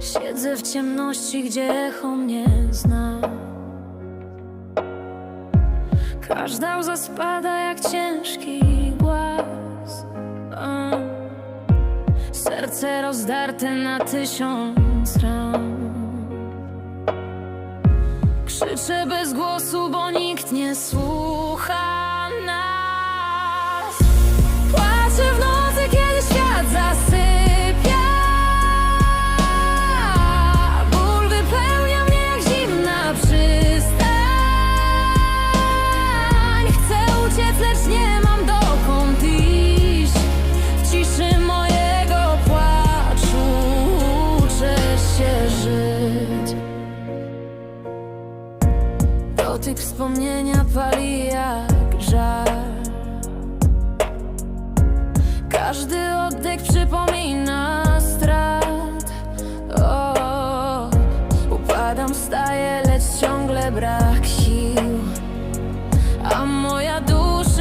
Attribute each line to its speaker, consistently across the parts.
Speaker 1: Siedzę w ciemności, gdzie echo mnie zna. Każda łza spada jak ciężki głaz. A. Serce rozdarte na tysiąc ran Krzyczę bez głosu, bo nikt nie słucha. Żyć. Dotyk wspomnienia pali jak żar. Każdy oddech przypomina strat. O, Upadam, wstaję, lecz ciągle brak sił. A moja dusza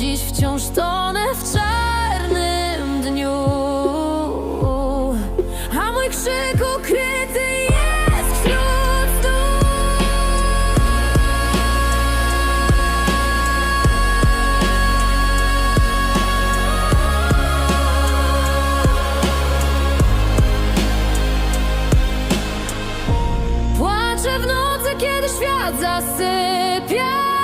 Speaker 1: dziś wciąż tonę w czarnym dniu. A mój krzyk ukryty jest wśród stóp. Płaczę w nocy, kiedy świat zasypia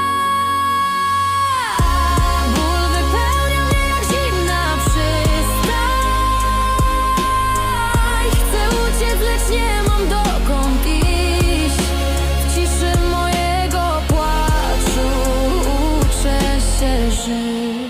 Speaker 1: you.